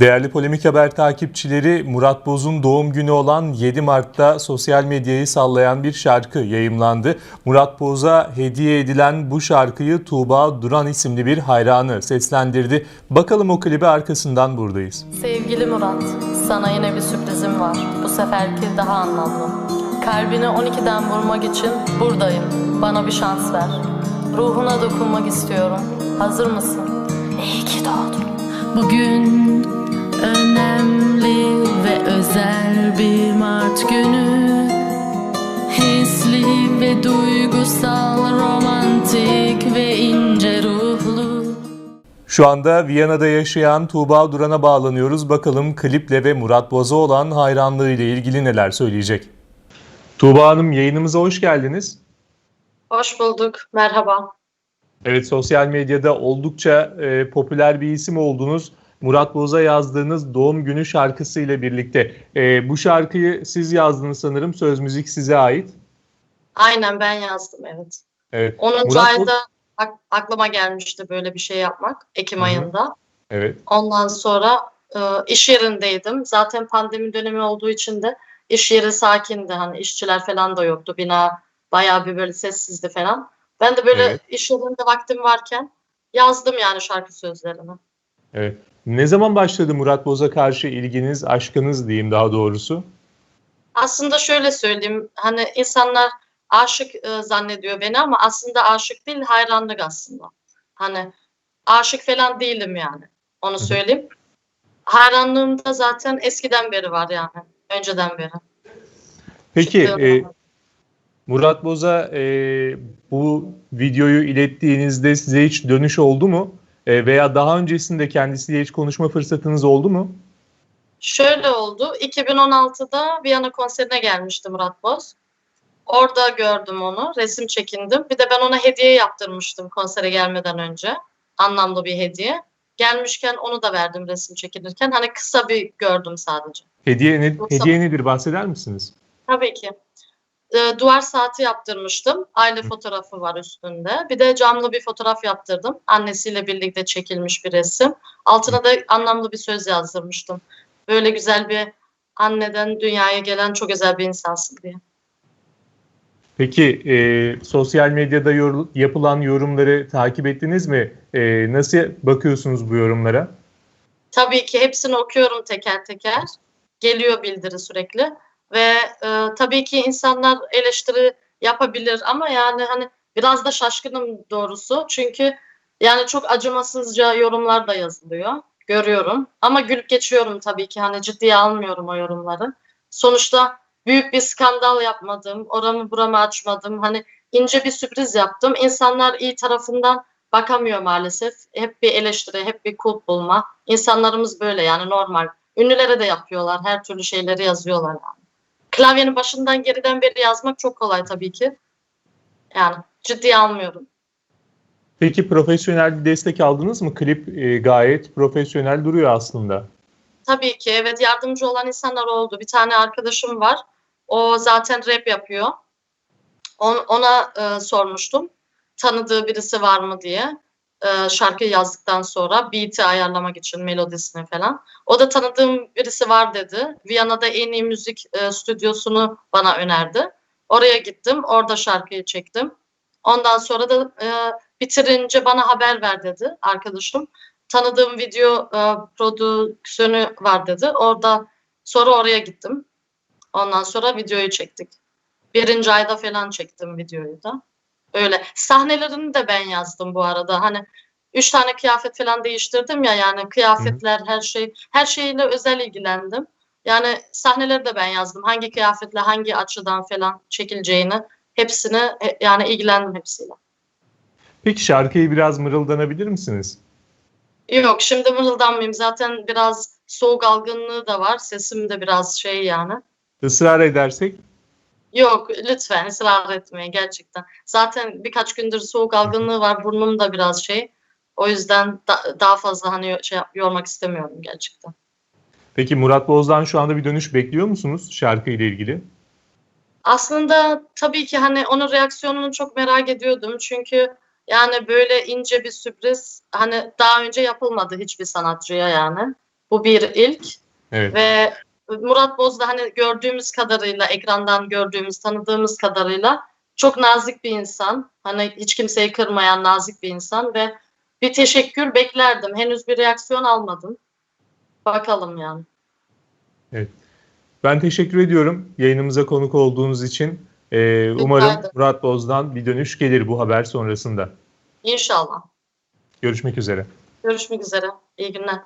Değerli Polemik Haber takipçileri Murat Boz'un doğum günü olan 7 Mart'ta sosyal medyayı sallayan bir şarkı yayımlandı. Murat Boz'a hediye edilen bu şarkıyı Tuğba Duran isimli bir hayranı seslendirdi. Bakalım o klibi arkasından buradayız. Sevgili Murat, sana yine bir sürprizim var. Bu seferki daha anlamlı. Kalbini 12'den vurmak için buradayım. Bana bir şans ver. Ruhuna dokunmak istiyorum. Hazır mısın? İyi ki doğdun. Bugün önemli ve özel bir Mart günü. Hisli ve duygusal, romantik ve ince ruhlu. Şu anda Viyana'da yaşayan Tuğba Duran'a bağlanıyoruz. Bakalım kliple ve Murat Boz'a olan hayranlığıyla ilgili neler söyleyecek. Tuğba Hanım yayınımıza hoş geldiniz. Hoş bulduk. Merhaba. Evet sosyal medyada oldukça e, popüler bir isim oldunuz. Murat Boz'a yazdığınız doğum günü şarkısı ile birlikte. E, bu şarkıyı siz yazdınız sanırım. Söz müzik size ait. Aynen ben yazdım evet. Evet. 10. Murat Boz- ayda ak- aklıma gelmişti böyle bir şey yapmak Ekim Hı hı. ayında. Evet. Ondan sonra e, iş yerindeydim. Zaten pandemi dönemi olduğu için de iş yeri sakindi. Hani işçiler falan da yoktu. Bina bayağı bir böyle sessizdi falan. Ben de böyle Evet. iş yerinde vaktim varken yazdım yani şarkı sözlerini. Evet. Ne zaman başladı Murat Boz'a karşı ilginiz, aşkınız diyeyim daha doğrusu? Aslında şöyle söyleyeyim. Hani insanlar aşık e, zannediyor beni ama aslında aşık değil hayranlık aslında. Hani aşık falan değilim yani. Onu hı. söyleyeyim. Hayranlığım da zaten eskiden beri var yani. Önceden beri. Peki e. Murat Boz'a e, bu videoyu ilettiğinizde size hiç dönüş oldu mu? E, veya daha öncesinde kendisiyle hiç konuşma fırsatınız oldu mu? Şöyle oldu. 2016'da Viyana konserine gelmişti Murat Boz. Orada gördüm onu. Resim çekindim. Bir de ben ona hediye yaptırmıştım konsere gelmeden önce. Anlamlı bir hediye. Gelmişken onu da verdim resim çekinirken. Hani kısa bir gördüm sadece. Hediye, ne, Yoksa- hediye nedir bahseder misiniz? Tabii ki. Ee, duvar saati yaptırmıştım. Aile fotoğrafı var üstünde. Bir de camlı bir fotoğraf yaptırdım. Annesiyle birlikte çekilmiş bir resim. Altına da anlamlı bir söz yazdırmıştım. Böyle güzel bir anneden dünyaya gelen çok özel bir insansın diye. Peki e, sosyal medyada yor- yapılan yorumları takip ettiniz mi? E, nasıl bakıyorsunuz bu yorumlara? Tabii ki hepsini okuyorum teker teker. Geliyor bildiri sürekli. Ve e, tabii ki insanlar eleştiri yapabilir ama yani hani biraz da şaşkınım doğrusu. Çünkü yani çok acımasızca yorumlar da yazılıyor. Görüyorum. Ama gülüp geçiyorum tabii ki. Hani ciddiye almıyorum o yorumları. Sonuçta büyük bir skandal yapmadım. Oramı buramı açmadım. Hani ince bir sürpriz yaptım. İnsanlar iyi tarafından bakamıyor maalesef. Hep bir eleştiri, hep bir kulp bulma. İnsanlarımız böyle yani normal. Ünlülere de yapıyorlar. Her türlü şeyleri yazıyorlar yani. Klavyenin başından geriden beri yazmak çok kolay tabii ki. Yani ciddiye almıyorum. Peki profesyonel bir destek aldınız mı? Klip e, gayet profesyonel duruyor aslında. Tabii ki evet yardımcı olan insanlar oldu. Bir tane arkadaşım var. O zaten rap yapıyor. On- ona e, sormuştum. Tanıdığı birisi var mı diye. E, şarkı yazdıktan sonra beat'i ayarlamak için melodisini falan. O da tanıdığım birisi var dedi. Viyana'da en iyi müzik e, stüdyosunu bana önerdi. Oraya gittim. Orada şarkıyı çektim. Ondan sonra da e, bitirince bana haber ver dedi arkadaşım tanıdığım video e, prodüksiyonu var dedi. Orada sonra oraya gittim. Ondan sonra videoyu çektik. Birinci ayda falan çektim videoyu da. Öyle. Sahnelerini de ben yazdım bu arada. Hani üç tane kıyafet falan değiştirdim ya yani kıyafetler her şey her şeyle özel ilgilendim. Yani sahneleri de ben yazdım. Hangi kıyafetle hangi açıdan falan çekileceğini hepsini e, yani ilgilendim hepsiyle. Peki şarkıyı biraz mırıldanabilir misiniz? Yok şimdi mırıldanmayayım. Zaten biraz soğuk algınlığı da var. Sesim de biraz şey yani. Israr edersek Yok lütfen ısrar etmeyin gerçekten. Zaten birkaç gündür soğuk algınlığı var. Burnum da biraz şey. O yüzden da- daha fazla hani şey yap- yormak istemiyorum gerçekten. Peki Murat Boz'dan şu anda bir dönüş bekliyor musunuz şarkıyla ilgili? Aslında tabii ki hani onun reaksiyonunu çok merak ediyordum. Çünkü yani böyle ince bir sürpriz hani daha önce yapılmadı hiçbir sanatçıya yani. Bu bir ilk. Evet. Ve Murat Boz da hani gördüğümüz kadarıyla, ekrandan gördüğümüz, tanıdığımız kadarıyla çok nazik bir insan. Hani hiç kimseyi kırmayan nazik bir insan ve bir teşekkür beklerdim. Henüz bir reaksiyon almadım. Bakalım yani. Ben teşekkür ediyorum yayınımıza konuk olduğunuz için. Ee, umarım. Murat Boz'dan bir dönüş gelir bu haber sonrasında. İnşallah. Görüşmek üzere. Görüşmek üzere. İyi günler.